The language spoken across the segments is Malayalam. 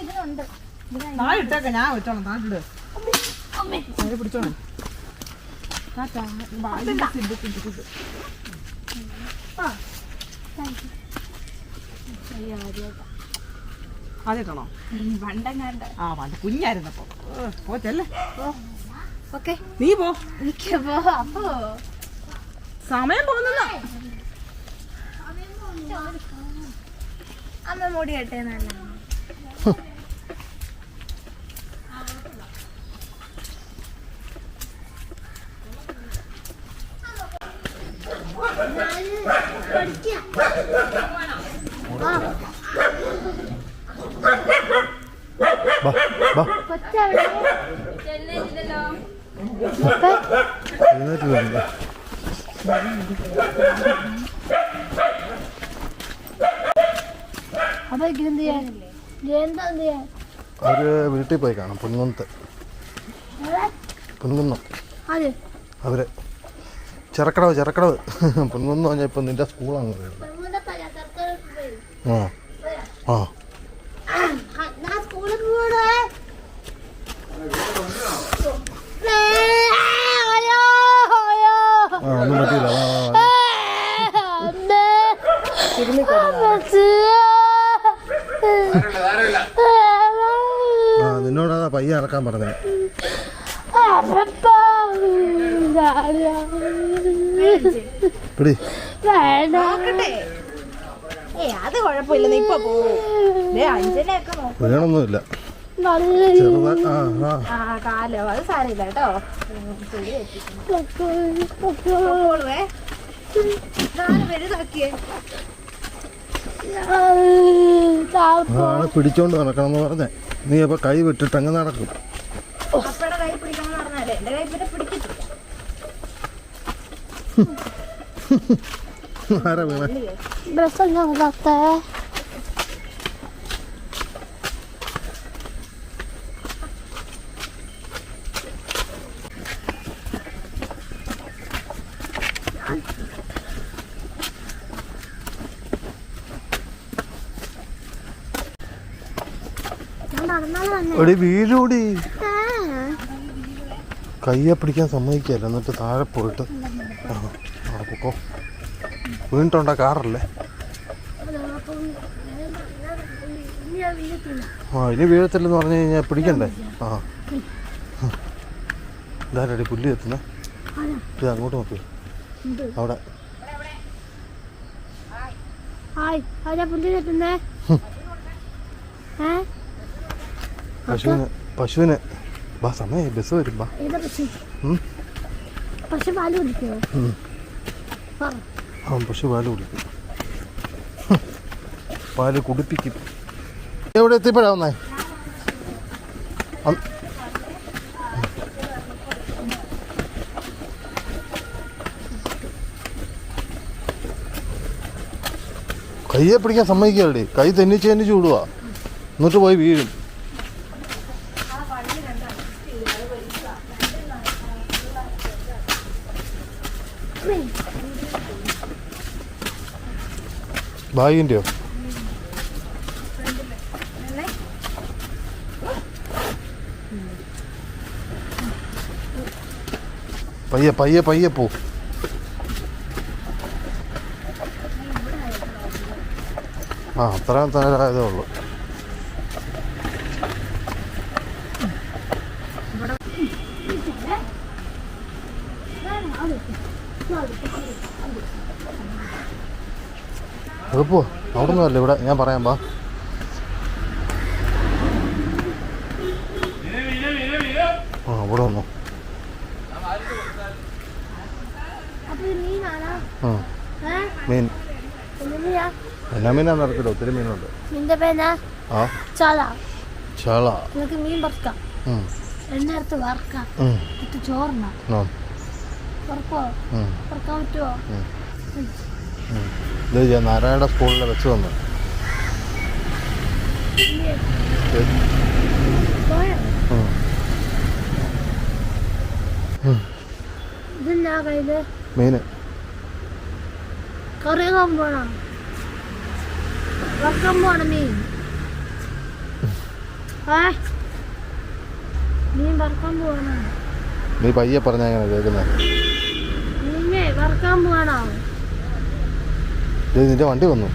ഇതിനുണ്ട്. താഴെ ഇട്ടേക്ക ഞാൻ വെച്ചോളാം താഴെ അത് പിടിച്ചോളാം. ആദ്യമായിട്ടാണോ? വണ്ടങ്ങാണ്ട് ആ പണ്ട് കുഞ്ഞായിരുന്നപ്പോ. പോച്ചല്ലേ ചെല്ലേ. ഓക്കെ. നീ പോ. അപ്പോ. സമയം പോകുന്ന അമ്മ മുടി കെട്ടേ നല്ല അവർ വീട്ടിൽ പോയി കാണാം പൊൻകുന്നത്ത് പൊൻകുന്നം. അവർ. ചെറുക്കടവ് ചെറുക്കടവ്. പൊൻകുന്ന് പറഞ്ഞാൽ ഇപ്പം നിന്റെ സ്കൂളാണ് ആ. ആ ഞാൻ സ്കൂളിൽ പോണേ അയ്യോ അയ്യോ ആ ഒന്നും പറ്റിയില്ല വാ, വാ, വാ. അമ്മേ ആ നിന്നോട് ഇറക്കാൻ പറഞ്ഞത്. പിടി. അത് ഇപ്പൊ വീണൊന്നുമില്ല. കാലോ അത് സാരമില്ല കേട്ടോ. പിടിച്ചോണ്ട് നടക്കണം എന്ന് പറഞ്ഞേ. നീ അപ്പൊ കൈ വിട്ടിട്ട് അങ്ങ് നടക്കും ആരാ കൈ പിടിക്കണം പറഞ്ഞാലേ എന്റെ കൈ പിന്നെ പിടിക്കത്തില്ല ആരാ വീണേ ഡ്രസ് ഞാൻ കത്തേ ഞാൻ നടന്നാലും വന്നേ എടി വീഴൂടി. കയ്യെ പിടിക്കാൻ സമ്മതിക്കല്ല എന്നിട്ട് താഴെ പോയിട്ട്. ആ പൊക്കോ. വീണിട്ടുണ്ടോ കാറല്ലേ? ആ ഇനി വീഴത്തില്ലെന്ന് പറഞ്ഞു കഴിഞ്ഞാൽ പിടിക്കണ്ടേ? ആ. ഇതാരടി പുല്ല് എത്തുന്ന ഇത് അങ്ങോട്ട് നോക്കി. അവിടെ. പുല്ല് കെട്ടുന്നേ പശുവിന് പശുവിന് ബാ സമയ ബസ് വരും ബാ. പശു? പാൽ കുടിക്കോ ഉം. പറ ആ പശു പാൽ കുടിക്കും. പാൽ കുടിപ്പിക്കും. എവിടെ എത്തിപ്പോഴാവുന്നേ കയ്യെ പിടിക്കാൻ സമ്മതിക്കല്ലേ കൈ തെന്നിച്ച് തെന്നിച്ച് വിടുക എന്നിട്ട് പോയി വീഴും. ബാഗിന്റെയോ പയ്യെ പയ്യെ പയ്യെ പോ. ആ അത്രയും തരായതേ ഉള്ളൂ. അത് പോ അവിടെ ഇവിടെ? ഞാൻ പറയാം ബാ ആ ഇവിടെ വന്നു. ആ. മീൻ. എന്നാ മീനാന്ന് ഇറക്കില്ല ഒത്തിരി മീനുണ്ട്. നിന്റെ പേന ആ. ചാള. ചാള. നിനക്ക് മീൻ വറുക്കാം. ഉം, എണ്ണടുത്ത് വറുക്കാം ചോറിന വറുക്കോ വറുക്കാൻ പറ്റുമോ. ഇത് നാരായണ സ്കൂളിൽ വെച്ച് വന്നു മീന് കറിയാൻ പോണോ വറക്കാൻ പോണ മീൻ? ഏ? മീൻ വറക്കാൻ പോവാണോ നീ പയ്യെ പറഞ്ഞാ എങ്ങനെ കേൾക്കുന്നത് മീനെ വറക്കാൻ പോവാണോ നിന്റെ വണ്ടി വന്നു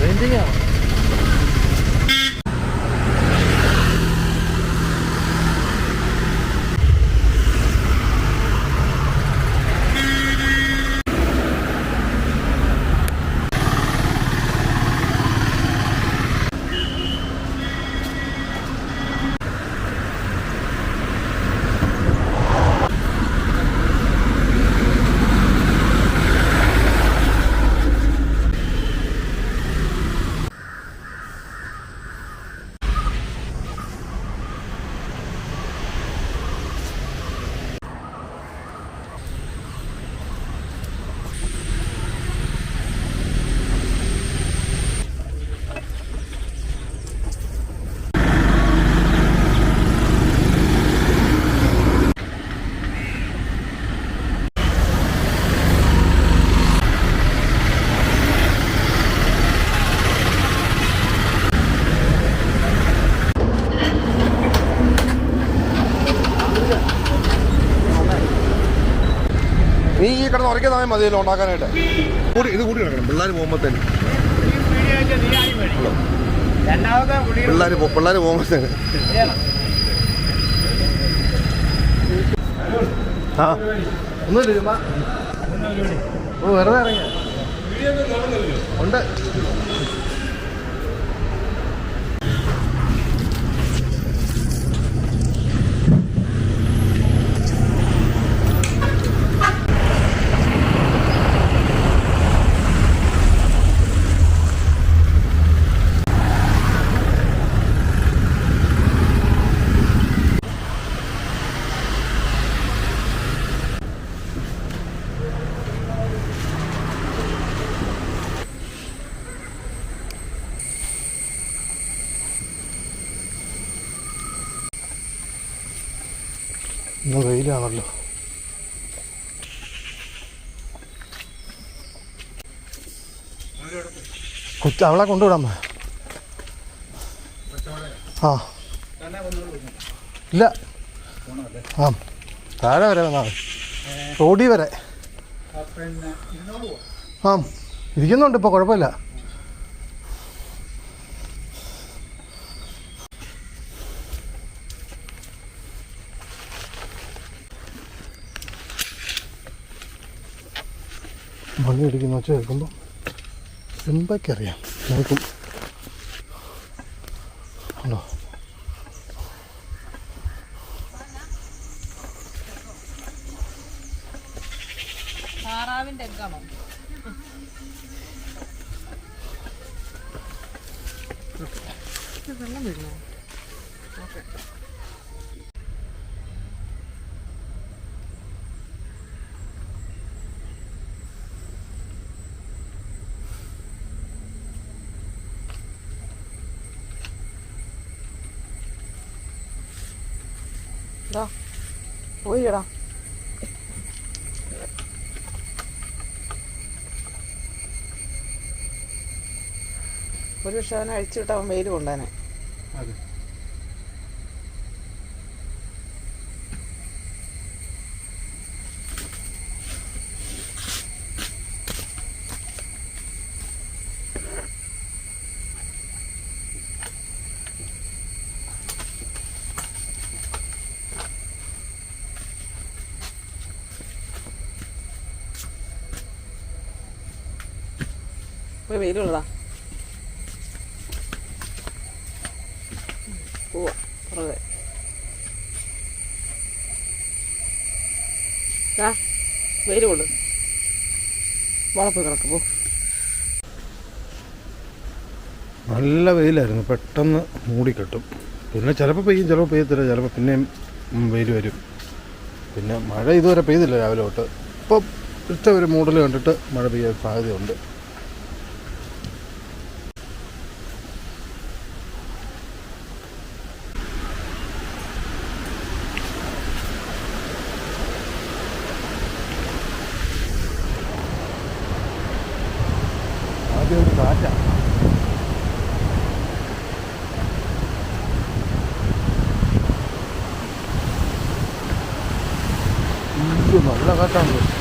പെയിന്റിംഗ് ആണ് നീ ഈ കിടന്ന് ഉറക്കിയ സമയം മതിയല്ലോ ഉണ്ടാക്കാനായിട്ട്. കൂടി ഇത് കൂടി കിടക്കണം പിള്ളേർ പോകുമ്പോഴത്തേന് പിള്ളേർ പിള്ളേർ പോകുമ്പോഴത്തേന് ആ. ഒന്നുമില്ല ഓ വെറുതെ ഇറങ്ങിയ. ഉണ്ട് ഇന്ന് വെയിലാണല്ലോ. കുറ്റ അവളെ കൊണ്ടുവിടാമ. ആ. ഇല്ല. ആ. താഴെ വരെ വന്നാൽ റോഡി വരെ. ആ. ഇരിക്കുന്നുണ്ട് ഇപ്പോൾ കുഴപ്പമില്ല. ഭംഗി ഇടിക്കുന്ന വെച്ച് കേൾക്കുമ്പോൾ സിമ്പയ്ക്കറിയാം നോക്കും ആണോ താറാവിന്റെ എഗ്ഗാണോ വെള്ളം വീഴുന്നോ ഓക്കെ പോയിടാ ഒരു പക്ഷെ അവനെ അഴിച്ചുവിട്ട് അവൻ മെയിൽ കൊണ്ടേനെ. അതെ. വെയിലുള്ളതാ. വെയിൽ കൊള്ളു. വളപ്പ് കിടക്ക് പോ. നല്ല വെയിലായിരുന്നു പെട്ടെന്ന് മൂടിക്കെട്ടും. പിന്നെ ചിലപ്പോൾ പെയ്യും ചിലപ്പോൾ പെയ്യത്തില്ല ചിലപ്പോൾ പിന്നെയും വെയിൽ വരും. പിന്നെ മഴ ഇതുവരെ പെയ്തില്ല രാവിലെ തൊട്ട്. ഇപ്പം ഇഷ്ട ഒരു മൂടൽ കണ്ടിട്ട് മഴ പെയ്യാൻ സാധ്യതയുണ്ട്. 方々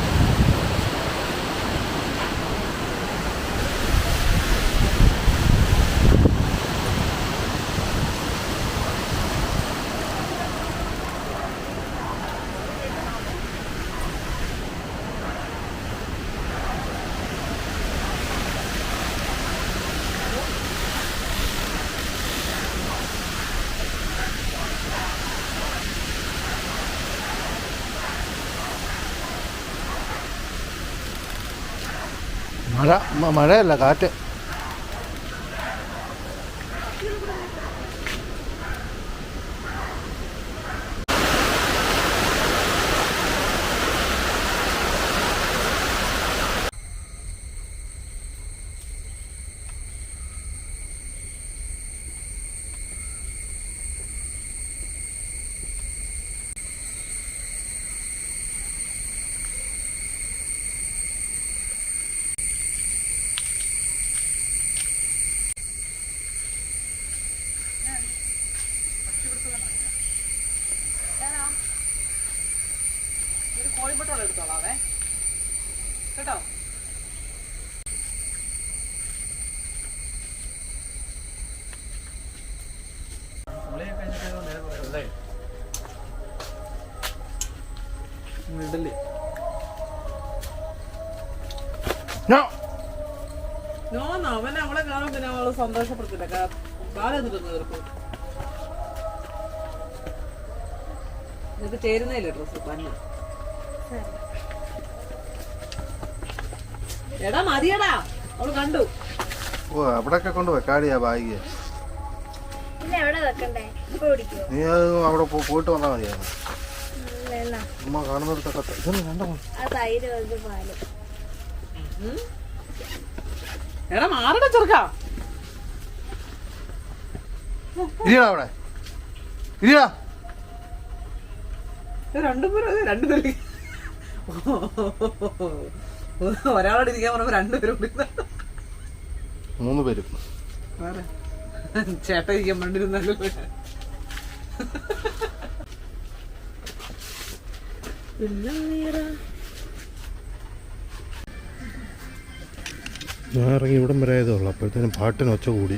മഴയല്ല കാറ്റ്. ഞാ നോന്ന് അവൻ അവളെ കാണുമ്പോ പിന്നെ അവൾ സന്തോഷപ്പെടുത്തില്ല. കാലെന്നിട്ട് തീർക്കും. നിനക്ക് ചേരുന്നില്ല ഡ്രസ് പഞ്ഞ എടാ മതിയടാ. അവൾ കണ്ടു. ഓ കൊണ്ട് വെക്കാടിയാ ബാഗ് നീ അത് അവിടെ പോയിട്ട് വന്നാ മതിയായിരുന്നു. ഉമ്മ കാണുന്നിടത്തൊക്കെ ഇതൊന്നും കണ്ടോ ആ തൈര് വെച്ച് പാൽ ഉം. എടാ മാറടാ ചെറുക്കാ. ഇരിയടാ അവിടെ. ഇരിയടാ. രണ്ടുപേരും രണ്ടുപേരും ഒരാളോട് ഇരിക്കാൻ പറഞ്ഞപ്പോ രണ്ടുപേരും. മൂന്ന് പേരും. ചേട്ട ഇരിക്കാൻ വേണ്ടിയിരുന്നല്ലോ പിന്നെ ഞാൻ ഇറങ്ങി ഇവിടം വരെ ആയതേ ഉള്ളൂ. അപ്പോഴത്തേനും പാട്ടിന് ഒച്ച കൂടി.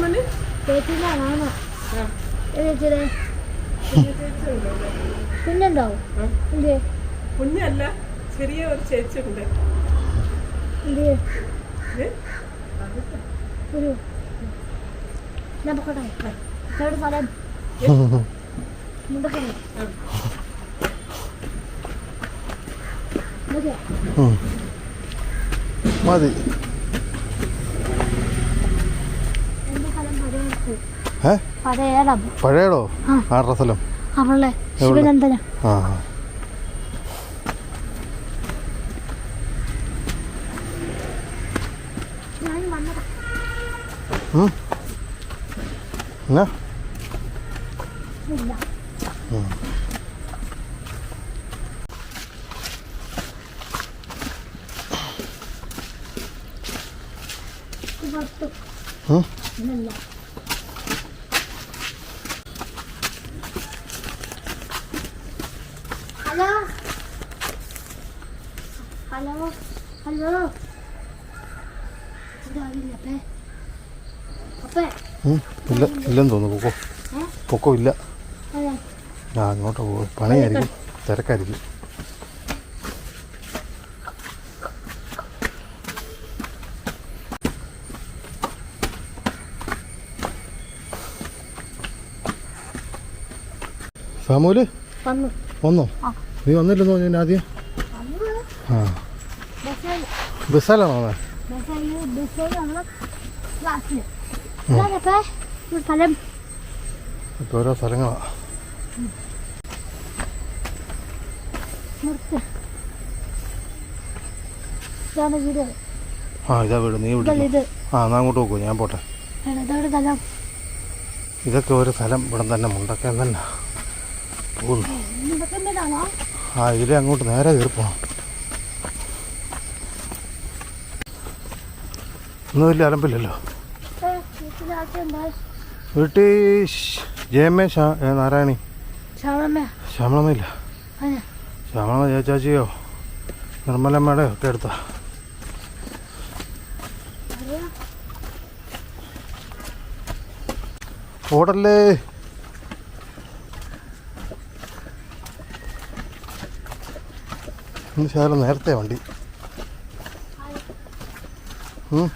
മണി ചേച്ചിന്റെ ആ. ചേച്ചിയുടെ. എന്ത് കുഞ്ഞല്ല ചെറിയ ഒരു ചേച്ചി ഉണ്ട് ഏ? ഒരു ഞാൻ പൊക്കട്ടെ എവിടെ സ്ഥലം മുണ്ടക്കര ആ. മതിയോ ഉം. മതി എന്റെ സ്ഥലം പഴയ ഏ പഴയടം. ആരുടെ സ്ഥലം? അവളെ ശിവനന്ദന ആ. എന്നാ? ഇല്ല. ഇല്ല ഇല്ലെന്ന് തോന്നുന്നു. പൊക്കോ. പൊക്കോ ഇല്ല. ആ അങ്ങോട്ട് പോകും പണിയായിരിക്കും. തിരക്കായിരിക്കും. സാമൂൽ വന്നു. നീ വന്നില്ലെന്നോ ഞാൻ ആദ്യം? ആ. സ്ഥലം ഇപ്പോൾ ഓരോ വീട് ആ ഇതാ വീട് നീ വിളിക്കും ആ എന്നാ അങ്ങോട്ട് പോകും ഞാൻ പോട്ടെ. ഇതൊക്കെ ഒരു സ്ഥലം ഇവിടെ തന്നെ മുണ്ടക്കാൻ തന്നെ. പോകുന്നു ആ ഇതിലെ അങ്ങോട്ട് നേരെ കയറി പോകണം ഒന്നും വലിയ അലമ്പില്ലല്ലോ. വീട്ടിൽ ജയമ്മേ നാരായണി. ശ്യാമളമ്മയില്ല ശ്യാമളമ്മ ചേച്ചാച്ചിയോ നിർമ്മലമ്മയുടെ ഒക്കെ എടുത്താ ഓടല്ലേ. ഇന്ന് നേരത്തെ വണ്ടി ഉം.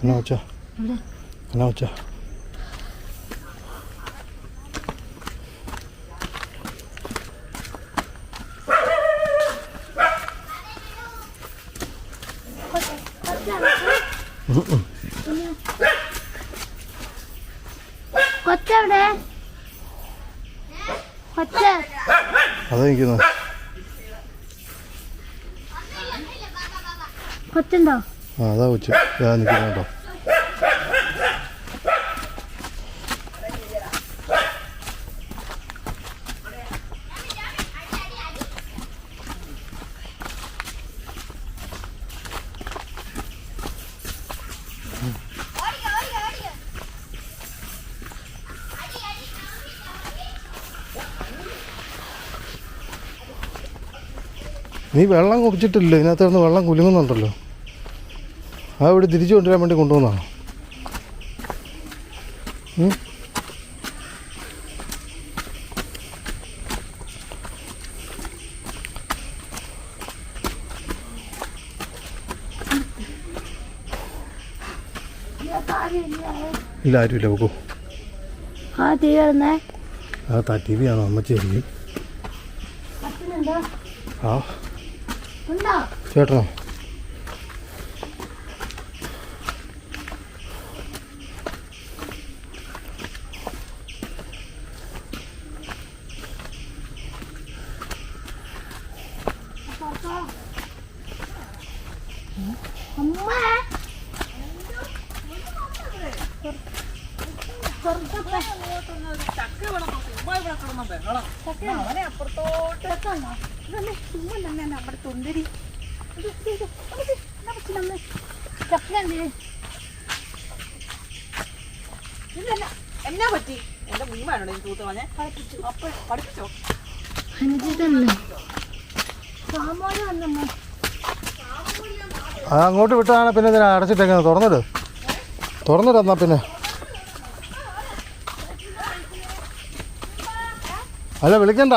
എന്നാ വെച്ചാ ഇവിടെ എന്നാ വെച്ചാ കൊച്ചെവിടെ? കൊച്ച. അതാ നിൽക്കുന്നത് കൊച്ചുണ്ടോ? ആ അതാ വെച്ച് ഇതാ നിൽക്കുന്നത് നീ വെള്ളം കുടിച്ചിട്ടില്ല ഇതിനകത്ത് നിന്ന് വെള്ളം കുലുങ്ങുന്നുണ്ടല്ലോ. ആ ഇവിടെ തിരിച്ചു കൊണ്ടുവരാൻ വേണ്ടി ഇല്ല ആരും ഇല്ല ആരുമില്ല പോക്കോ. ആ തീർന്നേ ആ താ ടി വി ആണോ അമ്മച്ചേരി ആ. ചേട്ടനോ അമ്മ ചക്ക ഇവിടെ നോക്ക്. ഉമ്മ ഇവിടെ കിടന്ന് ബഹളം. അവനെ അപ്പുറത്തോട്ട് നമ്മുടെ തുണ്ടരി ഇതെന്നാ എന്നാ പറ്റി എന്റെ മുമ്പാണോ ഈ തൂത്ത് പറഞ്ഞേ അപ്പൊ പഠിപ്പിച്ചോ സാമോന് വന്നമ്മ ആ അങ്ങോട്ട് വിട്ടാണ് പിന്നെ ഇതിനെ അടച്ചിട്ടേക്കുന്നത് തുറന്നിട് തുറന്നിട്ട് എന്നാ പിന്നെ? അല്ല വിളിക്കണ്ട.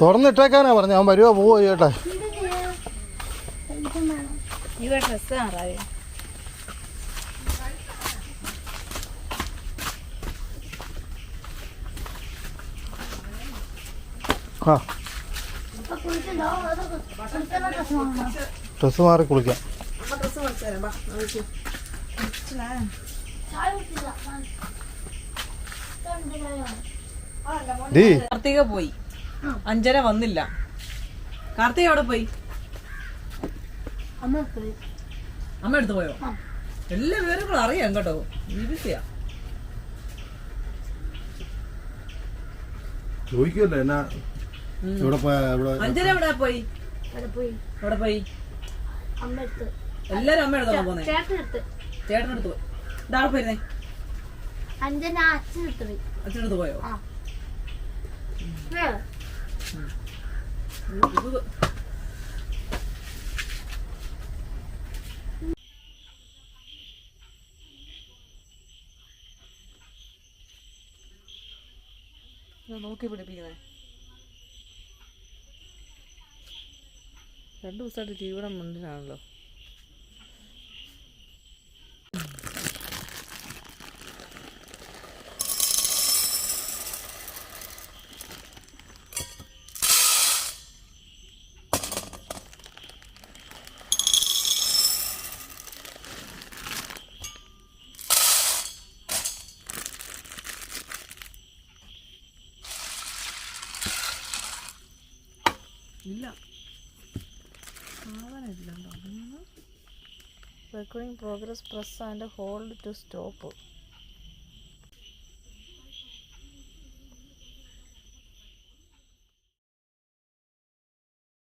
തുറന്നിട്ടേക്കാനാ പറഞ്ഞു അവൻ വരുവോ പോവോ ചേട്ടെ ആ. ഡ്രസ്സ് മാറി കുളിക്കാം. കാർത്തിക പോയി. അഞ്ചര വന്നില്ല. കാർത്തിക എവിടെ പോയി? അമ്മ അമ്മ എടുത്തു പോയോ? എല്ലാ വിവരങ്ങളും അറിയാം കേട്ടോ. ജീവിക്കാ ചോദിക്കല്ലോ എന്നാ. പോയാ? എവിടെ പോയി? അവിടെ പോയി. എവിടെ പോയി? എല്ലാരും അമ്മ എടുത്തോ. പോന്നെ ചേട്ടനെടുത്ത് പോയി. ഇതാ പോയിരുന്നേ അച്ഛനെടുത്ത് പോയോ. നോക്കി പിടിപ്പിക്കുന്നേ രണ്ടു ദിവസമായിട്ട് ടിവിയുടെ മുന്നിലാണല്ലോ ഇല്ല Progress, press and hold to stop.